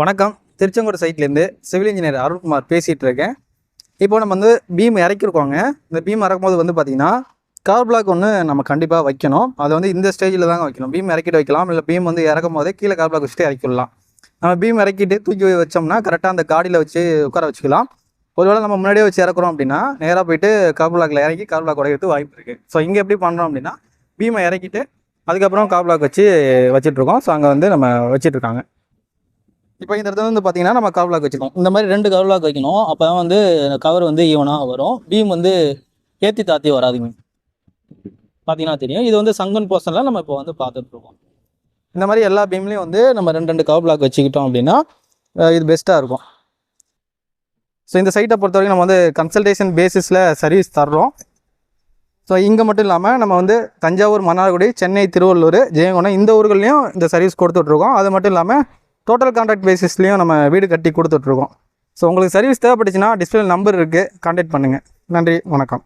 வணக்கம். திருச்செங்கோடு சைட்லேருந்து civil engineer Arunkumar பேசிகிட்டு இருக்கேன் இப்போ நம்ம வந்து பீம் இறக்கிருக்கோங்க. இந்த பீம் இறக்கும்போது வந்து பார்த்திங்கன்னா கார் பிளாக் ஒன்று நம்ம கண்டிப்பாக வைக்கணும். அதை வந்து இந்த ஸ்டேஜில் தாங்க வைக்கணும். பீம் இறக்கிட்டு வைக்கலாம். இல்லை பீம் வந்து இறக்கும் போதே கீழே கார் பிளாக் வச்சுட்டு இறக்கிடலாம். நம்ம பீம் இறக்கிட்டு தூக்கி வச்சோம்னா கரெக்டாக அந்த காடியில் வச்சு உட்கார வச்சுக்கலாம். ஒருவேளை நம்ம முன்னாடியே வச்சு இறக்குறோம் அப்படின்னா நேராக போயிட்டு கார் பிளாக்ல இறக்கி கார் பிளாக் உடைக்கிறதுக்கு வாய்ப்பு இருக்குது ஸோ இங்கே எப்படி பண்ணுறோம் அப்படின்னா பீமை இறக்கிட்டு அதுக்கப்புறம் கார் பிளாக் வச்சு வச்சுட்ருக்கோம். ஸோ அங்கே வந்து நம்ம வச்சுட்ருக்காங்க. இப்போ இந்த இடத்துல வந்து பார்த்தீங்கன்னா நம்ம கவர் பிளாக் வச்சுருக்கோம் இந்த மாதிரி ரெண்டு கவர் பிளாக் வைக்கணும். அப்போ தான் வந்து கவர் வந்து ஈவனாக வரும். பீம் வந்து ஏற்றி தாத்தி வராதுங்க. பார்த்தீங்கன்னா தெரியும். இது வந்து சங்கன் போர்ஷனில் நம்ம இப்போ வந்து பார்த்துட்டு இருக்கோம். இந்த மாதிரி எல்லா பீம்லேயும் வந்து நம்ம ரெண்டு ரெண்டு கவர் பிளாக் வச்சுக்கிட்டோம் அப்படின்னா இது பெஸ்ட்டாக இருக்கும். ஸோ இந்த சைட்டை பொறுத்த வரைக்கும் நம்ம வந்து கன்சல்டேஷன் பேசிஸில் சர்வீஸ் தர்றோம். ஸோ இங்கே மட்டும் இல்லாமல் நம்ம வந்து தஞ்சாவூர் மன்னார்குடி சென்னை திருவள்ளூர் ஜெயங்கொண்டம் இந்த ஊர்கள்லையும் இந்த சர்வீஸ் கொடுத்துட்ருக்கோம் அது மட்டும் இல்லாமல் டோட்டல் கான்ட்ராக்ட் பேசிஸ்லேயும் நம்ம வீடு கட்டி கொடுத்துட்ருக்கோம். ஸோ உங்களுக்கு சர்வீஸ் தேவைப்பட்டுச்சுன்னா டிஸ்பிளே நம்பர் இருக்குது கான்டாக்ட் பண்ணுங்கள் நன்றி வணக்கம்.